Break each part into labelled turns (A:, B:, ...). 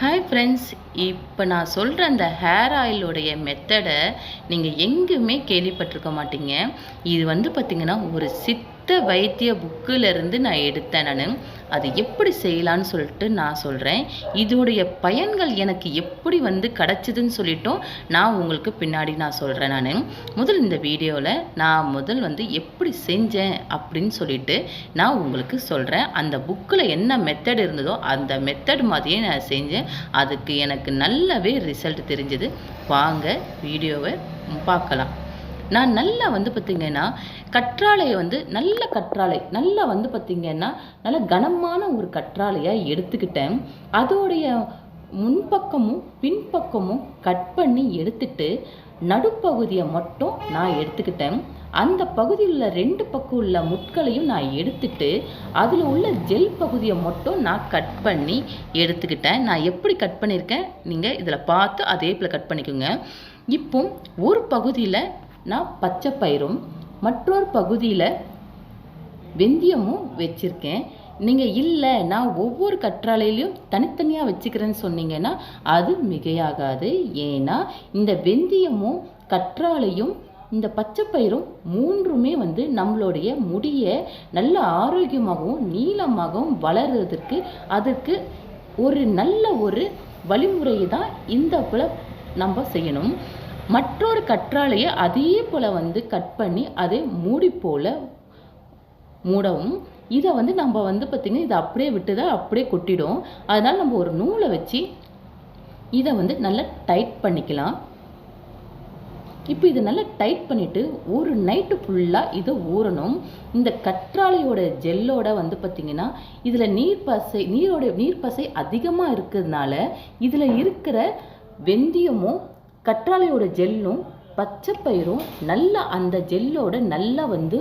A: Hi friends இப்போ நான் சொல்கிற அந்த ஹேர் ஆயிலுடைய மெத்தடை நீங்கள் எங்கேயுமே கேள்விப்பட்டிருக்க மாட்டீங்க. இது வந்து பார்த்திங்கன்னா ஒரு சித் சித்த வைத்திய புக்கிலிருந்து நான் எடுத்தேன் நான். அது எப்படி செய்யலான்னு சொல்லிட்டு நான் சொல்கிறேன் இதோடைய பயன்கள் எனக்கு எப்படி வந்து கிடச்சிதுன்னு சொல்லிட்டும் நான் உங்களுக்கு பின்னாடி நான் சொல்கிறேன் நான். முதல் இந்த வீடியோவில் நான் முதல் வந்து எப்படி செஞ்சேன் அப்படின்னு சொல்லிட்டு நான் உங்களுக்கு சொல்கிறேன் அந்த புக்கில் என்ன மெத்தட் இருந்ததோ அந்த மெத்தட் மாதிரியே நான் செஞ்சேன். அதுக்கு எனக்கு நல்லாவே ரிசல்ட் தெரிஞ்சது. வாங்க வீடியோவை பார்க்கலாம். நான் நல்லா வந்து பார்த்திங்கன்னா கற்றாழையை வந்து நல்ல கற்றாழை நல்லா வந்து பார்த்திங்கன்னா நல்ல கனமான ஒரு கற்றாழையாக எடுத்துக்கிட்டேன். அதோடைய முன்பக்கமும் பின்பக்கமும் கட் பண்ணி எடுத்துட்டு நடுப்பகுதியை மட்டும் நான் எடுத்துக்கிட்டேன். அந்த பகுதியில் உள்ள ரெண்டு பக்கம் உள்ள முட்களையும் நான் எடுத்துட்டு அதில் உள்ள ஜெல் பகுதியை மட்டும் நான் கட் பண்ணி எடுத்துக்கிட்டேன். நான் எப்படி கட் பண்ணியிருக்கேன்? நீங்கள் இதில் பார்த்து அதே போல் கட் பண்ணிக்கோங்க. இப்போ ஒரு பகுதியில் நான் பச்சை பயிரும் மற்றொரு பகுதியில் வெந்தயமும் வச்சுருக்கேன். நீங்கள் இல்லை நான் ஒவ்வொரு கற்றாழையிலையும் தனித்தனியாக வச்சுக்கிறேன்னு சொன்னீங்கன்னா அது மிகையாகாது. ஏன்னா இந்த வெந்தயமும் கற்றாழையும் இந்த பச்சைப்பயிரும் மூன்றுமே வந்து நம்மளுடைய முடியை நல்ல ஆரோக்கியமாகவும் நீளமாகவும் வளர்கிறதுக்கு அதுக்கு ஒரு நல்ல ஒரு வழிமுறையை தான் இந்த போல் நம்ம செய்யணும். மற்றொரு கற்றாழையை அதே போல் வந்து கட் பண்ணி அதை மூடி போல் மூடவும். இதை வந்து நம்ம வந்து பார்த்திங்கன்னா இதை அப்படியே விட்டுதா அப்படியே கொட்டிடும். அதனால் நம்ம ஒரு நூலை வச்சு இதை வந்து நல்லா டைட் பண்ணிக்கலாம். இப்போ இதை நல்லா டைட் பண்ணிவிட்டு ஒரு நைட்டு ஃபுல்லாக இதை ஊறணும். இந்த கற்றாழையோட ஜெல்லோட வந்து பார்த்திங்கன்னா இதில் நீர் பசை நீரோட நீர் பசை அதிகமாக இருக்கிறதுனால இதில் இருக்கிற வெந்தயமும் கற்றாழையோட ஜெல்லும் பச்சை பயிரும் நல்லா அந்த ஜெல்லோட நல்லா வந்து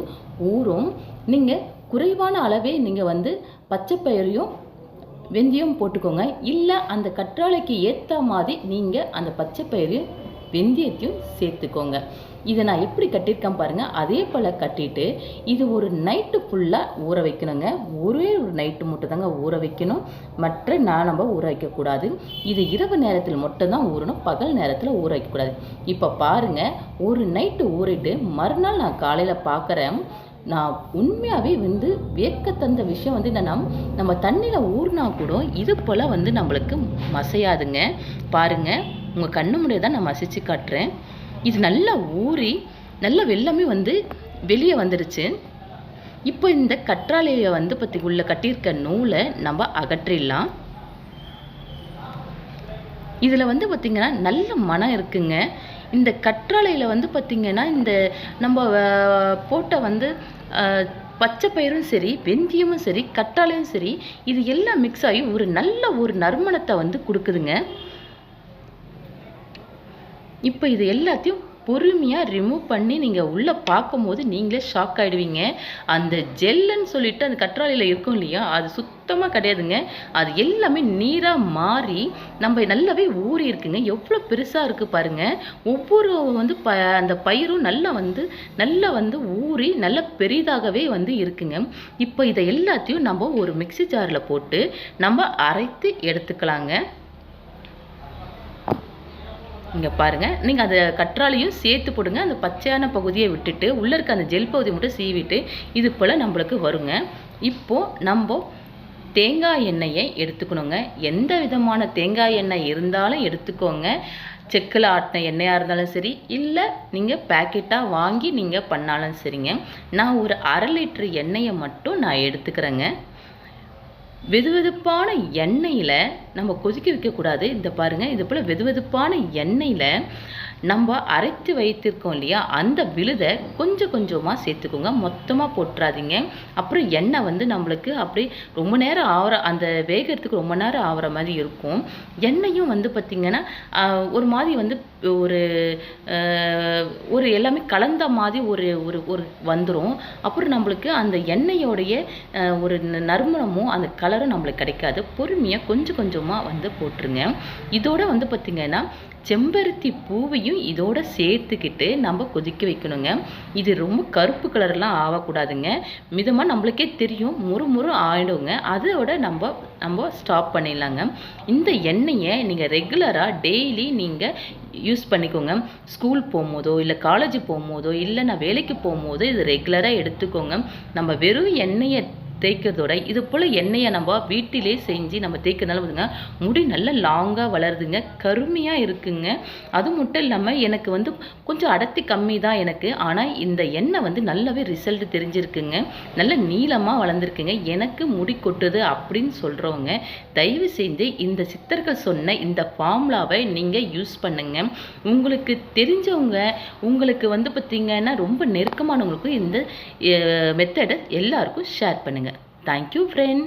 A: ஊறும். நீங்கள் குறைவான அளவே நீங்கள் வந்து பச்சைப்பயிரையும் வெந்தயம் போட்டுக்கோங்க. இல்லை அந்த கற்றாழைக்கு ஏற்ற மாதிரி நீங்கள் அந்த பச்சை பயிரையும் வெந்தயத்தையும் சேர்த்துக்கோங்க. இதை நான் எப்படி கட்டியிருக்கேன் பாருங்கள் அதே போல் கட்டிட்டு இது ஒரு நைட்டு ஃபுல்லாக ஊற வைக்கணுங்க. ஒரே ஒரு நைட்டு மட்டும் தாங்க ஊற வைக்கணும். மற்ற நான் நம்ம ஊற வைக்கக்கூடாது. இது இரவு நேரத்தில் மட்டும்தான் ஊறணும். பகல் நேரத்தில் ஊற வைக்கக்கூடாது. இப்போ பாருங்கள் ஒரு நைட்டு ஊறிட்டு மறுநாள் நான் காலையில் பார்க்குறேன் நான் உண்மையாகவே வந்து வியக்க தந்த விஷயம் வந்து என்னென்னா நம்ம தண்ணியில் ஊறினா கூட இது போல் வந்து நம்மளுக்கு மசையாதுங்க. பாருங்கள் உங்கள் கண்ணு முன்னாடி தான் நான் மசிச்சு காட்டுறேன். இது நல்லா ஊறி நல்லா வெள்ளமே வந்து வெளியே வந்துடுச்சு. இப்போ இந்த கற்றாழையை வந்து பற்றி உள்ள கட்டியிருக்க நூலை நம்ம அகற்றிடலாம். இதில் வந்து பார்த்திங்கன்னா நல்ல மனம் இருக்குங்க. இந்த கற்றாழையில் வந்து பார்த்திங்கன்னா இந்த நம்ம போட்ட வந்து பச்சை பயிரும் சரி வெந்தயமும் சரி கற்றாழையும் சரி இது எல்லாம் மிக்ஸ் ஆகி ஒரு நல்ல ஒரு நறுமணத்தை வந்து கொடுக்குதுங்க. இப்போ இது எல்லாத்தையும் பொறுமையாக ரிமூவ் பண்ணி நீங்கள் உள்ளே பார்க்கும்போது நீங்களே ஷாக் ஆகிடுவீங்க அந்த ஜெல்லுன்னு சொல்லிட்டு அந்த கற்றாழையில் இருக்கும் இல்லையா அது சுத்தமாக கிடையாதுங்க. அது எல்லாமே நீராக மாறி நம்ம நல்லாவே ஊறி இருக்குங்க. எவ்வளோ பெருசாக இருக்குது பாருங்கள் ஒவ்வொரு வந்து ப அந்த பயிரும் நல்லா வந்து நல்லா வந்து ஊறி நல்ல பெரிதாகவே வந்து இருக்குங்க. இப்போ இதை எல்லாத்தையும் நம்ம ஒரு மிக்சி ஜாரில் போட்டு நம்ம அரைத்து எடுத்துக்கலாங்க. இங்கே பாருங்கள் நீங்கள் அதை கற்றாலையும் சேர்த்து போடுங்க. அந்த பச்சையான பகுதியை விட்டுட்டு உள்ளே இருக்க அந்த ஜெல் பகுதியை மட்டும் சீவிட்டு இது போல் நம்மளுக்கு வருங்க. இப்போது நம்ம தேங்காய் எண்ணெயை எடுத்துக்கணுங்க. எந்த விதமான தேங்காய் எண்ணெய் இருந்தாலும் எடுத்துக்கோங்க. செக்கில் ஆட்டின எண்ணெயாக இருந்தாலும் சரி இல்லை நீங்கள் பேக்கெட்டாக வாங்கி நீங்கள் பண்ணாலும் சரிங்க. நான் ஒரு அரை லிட்ரு எண்ணெயை மட்டும் நான் எடுத்துக்கிறேங்க. வெதுவெதுப்பான எண்ணெயில் நம்ம கொதிக்க வைக்கக்கூடாது. இந்த பாருங்கள் இது போல் வெதுவெதுப்பான எண்ணெயில் நம்ம அரைத்து வைத்திருக்கோம் இல்லையா? அந்த விழுதை கொஞ்சம் கொஞ்சமாக சேர்த்துக்கோங்க. மொத்தமாக போட்டுறாதீங்க அப்புறம் எண்ணெய் வந்து நம்மளுக்கு அப்படி ரொம்ப நேரம் ஆகிற அந்த வேகிறதுக்கு ரொம்ப நேரம் ஆகிற மாதிரி இருக்கும். எண்ணெயும் வந்து பார்த்திங்கன்னா ஒரு மாதிரி வந்து ஒரு ஒரு எல்லாமே கலந்த மாதிரி ஒரு ஒரு ஒரு வந்துடும் அப்புறம் நம்மளுக்கு அந்த எண்ணெயோடைய ஒரு நறுமணமும் அந்த கலரும் நம்மளுக்கு கிடைக்காது. பொறுமையாக கொஞ்சம் கொஞ்சமாக வந்து போட்டுருங்க. இதோட வந்து பார்த்திங்கன்னா செம்பருத்தி பூவையும் எண்ணெயையும் இதோட சேர்த்துக்கிட்டு நம்ம கொதிக்க வைக்கணுங்க. இது ரொம்ப கருப்பு கலர்லாம் ஆகக்கூடாதுங்க மிதமாக நம்மளுக்கே தெரியும். முறு முறு ஆயிடுங்க. அதோட நம்ம நம்ம ஸ்டாப் பண்ணிடலாங்க. இந்த எண்ணெயை நீங்கள் ரெகுலராக டெய்லி நீங்கள் யூஸ் பண்ணிக்கோங்க. ஸ்கூல் போகும்போதோ இல்லை காலேஜ் போகும்போதோ இல்லை நான் வேலைக்கு போகும்போதோ இது ரெகுலராக எடுத்துக்கோங்க. நம்ம வெறும் எண்ணெயை தேய்க்கிறதோட இது போல் எண்ணெயை நம்ம வீட்டிலே செஞ்சு நம்ம தேய்க்கிறதுனால பார்த்துங்க முடி நல்லா லாங்காக வளருதுங்க கருமையாக இருக்குங்க. அது மட்டும் இல்லாமல் எனக்கு வந்து கொஞ்சம் அடர்த்தி கம்மி தான் எனக்கு. ஆனால் இந்த எண்ணெய் வந்து நல்லாவே ரிசல்ட் தெரிஞ்சிருக்குங்க. நல்ல நீளமாக வளர்ந்துருக்குங்க. எனக்கு முடி கொட்டுது அப்படின்னு சொல்கிறவங்க தயவு செஞ்சு இந்த சித்தர்கள் சொன்ன இந்த ஃபார்முலாவை நீங்கள் யூஸ் பண்ணுங்க. உங்களுக்கு தெரிஞ்சவங்க உங்களுக்கு வந்து பார்த்திங்கன்னா ரொம்ப நெருக்கமானவங்களுக்கும் இந்த மெத்தடை எல்லாருக்கும் ஷேர் பண்ணுங்கள் தேங்க்யூ ஃப்ரெண்ட்